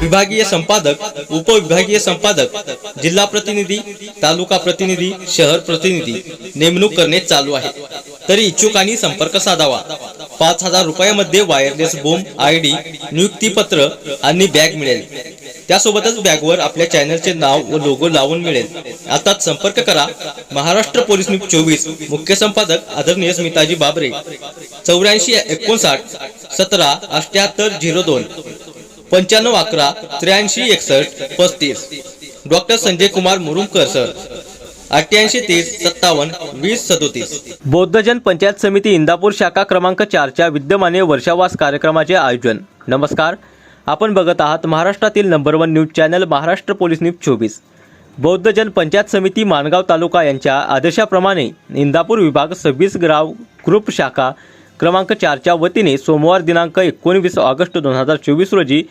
विभागीय संपादक उपविभागीय संपादक जिल्हा प्रतिनिधी तालुका प्रतिनिधी शहर प्रतिनिधी नेमणूक करणे चालू आहे. तरी इच्छुकांनी संपर्क साधावा. पाच हजार रुपयामध्ये वायरलेस बोम आय डी नियुक्तीपत्र आणि बॅग मिळेल. त्यासोबतच बॅगवर आपल्या चॅनलचे नाव व लोगो लावून मिळेल. आता संपर्क करा. महाराष्ट्र पोलीस न्यूज चोवीस मुख्य संपादक आदरणीय स्मिताजी बाबरे. चौऱ्याऐंशी एकोणसाठ सतरा अठ्याहत्तर झिरो दोन. पंच्याण्णव अकरा त्र्याऐंशी एकसष्ट पस्तीस. Doctor Sanjay Kumar Murumkar sir. अठ्ठ्याऐंशी तीस सत्तावन्न वीस सदोतीस. बौद्धजन पंचायत समिती इंदापूर शाखा क्रमांक चारच्या विद्यमाने वर्षावास कार्यक्रमाचे आयोजन. नमस्कार. आपण बघत आहात महाराष्ट्रातील number one news channel Maharashtra police news चोवीस. बौद्धजन पंचायत समिती माणगाव तालुका यांच्या आदेशाप्रमाणे इंदापूर विभाग सव्वीस ग्राव ग्रुप शाखा क्रमांक चारच्या वतीने सोमवार दिनांक एकोणवीस ऑगस्ट दोन हजार चोवीस रोजी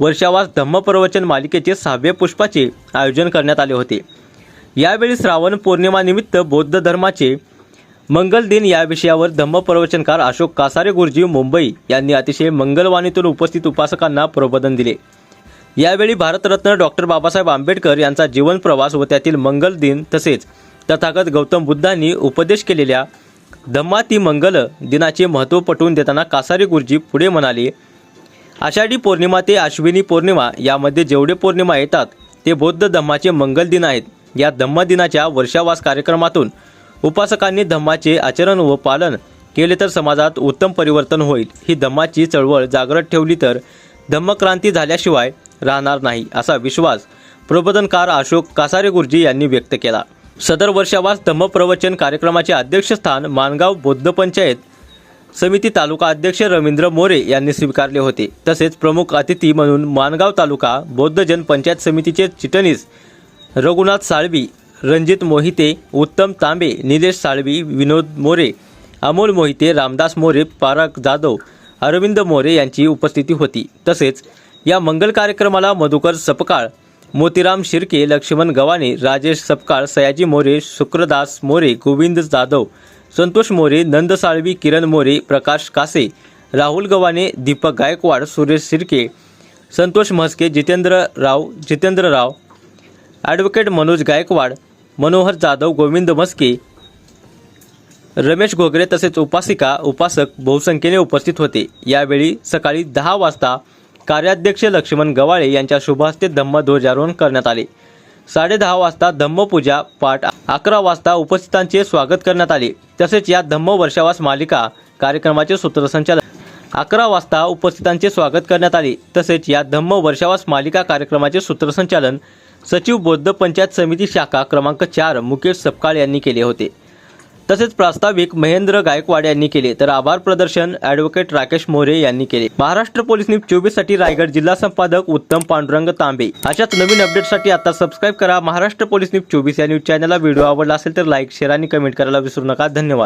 वर्षावास धम्मप्रवचन मालिकेचे सहावे पुष्पाचे आयोजन करण्यात आले होते. यावेळी श्रावण पौर्णिमानिमित्त बौद्ध धर्माचे मंगल दिन या विषयावर धम्मप्रवचनकार अशोक कासारे गुरुजी मुंबई यांनी अतिशय मंगलवाणीतून उपस्थित उपासकांना प्रबोधन दिले. यावेळी भारतरत्न डॉक्टर बाबासाहेब आंबेडकर यांचा जीवन प्रवास व त्यातील मंगल दिन तसेच तथागत गौतम बुद्धांनी उपदेश केलेल्या धम्माती मंगल दिनाचे महत्त्व पटवून देताना कासारे गुरुजी पुढे म्हणाले आषाढी पौर्णिमा ते अश्विनी पौर्णिमा यामध्ये जेवढे पौर्णिमा येतात ते बौद्ध धम्माचे मंगल दिन आहेत. या धम्म दिनाच्या वर्षावास कार्यक्रमातून उपासकांनी धम्माचे आचरण व पालन केले तर समाजात उत्तम परिवर्तन होईल. ही धम्माची चळवळ जागृत ठेवली तर धम्मक्रांती झाल्याशिवाय राहणार नाही असा विश्वास प्रबोधनकार अशोक कासारे गुरुजी यांनी व्यक्त केला. सदर वर्षावास धम्मप्रवचन कार्यक्रमाचे अध्यक्षस्थान मानगाव बौद्ध पंचायत समिती तालुका अध्यक्ष रवींद्र मोरे यांनी स्वीकारले होते. तसेच प्रमुख अतिथी म्हणून मानगाव तालुका बौद्धजन पंचायत समितीचे चिटणीस रघुनाथ साळवी रणजित मोहिते उत्तम तांबे निलेश साळवी विनोद मोरे अमोल मोहिते रामदास मोरे पारक जाधव अरविंद मोरे यांची उपस्थिती होती. तसेच या मंगल कार्यक्रमाला मधुकर सपकाळ मोतीराम शिर्के लक्ष्मण गवाने राजेश सपकाळ सयाजी मोरे शुक्रदास मोरे गोविंद जाधव संतोष मोरे नंद साळवी किरण मोरे प्रकाश कासे राहुल गवाने दीपक गायकवाड सुरेश शिर्के संतोष म्हस्के जितेंद्र राव जितेंद्र राव ॲडव्होकेट मनोज गायकवाड मनोहर जाधव गोविंद मस्के रमेश घोगरे तसेच उपासिका उपासक बहुसंख्येने उपस्थित होते. यावेळी सकाळी दहा वाजता कार्याध्यक्ष लक्ष्मण गवाळे यांच्या शुभहस्ते धम्मध्वजारोहण करण्यात आले. साडेदहा वाजता धम्मपूजा पाठ अकरा वाजता उपस्थितांचे स्वागत करण्यात आले. तसेच या धम्म वर्षावास मालिका कार्यक्रमाचे सूत्रसंचालन अकरा वाजता उपस्थितांचे स्वागत करण्यात आले. तसेच या धम्म वर्षावास मालिका कार्यक्रमाचे सूत्रसंचालन सचिव बौद्ध पंचायत समिती शाखा क्रमांक चार मुकेश सपकाळ यांनी केले होते. तसेच प्रास्ताविक महेंद्र गायकवाड यांनी केले. तर आभार प्रदर्शन ॲडव्होकेट राकेश मोरे यांनी केले. महाराष्ट्र पोलीस न्यूज चोवीससाठी रायगड जिल्हा संपादक उत्तम पांडुरंग तांबे. अशाच नवीन अपडेटसाठी आता सबस्क्राईब करा. महाराष्ट्र पोलीस न्यूज चोवीस या न्यूज चॅनलला. व्हिडिओ आवडला असेल तर लाईक शेअर आणि कमेंट करायला विसरू नका. धन्यवाद.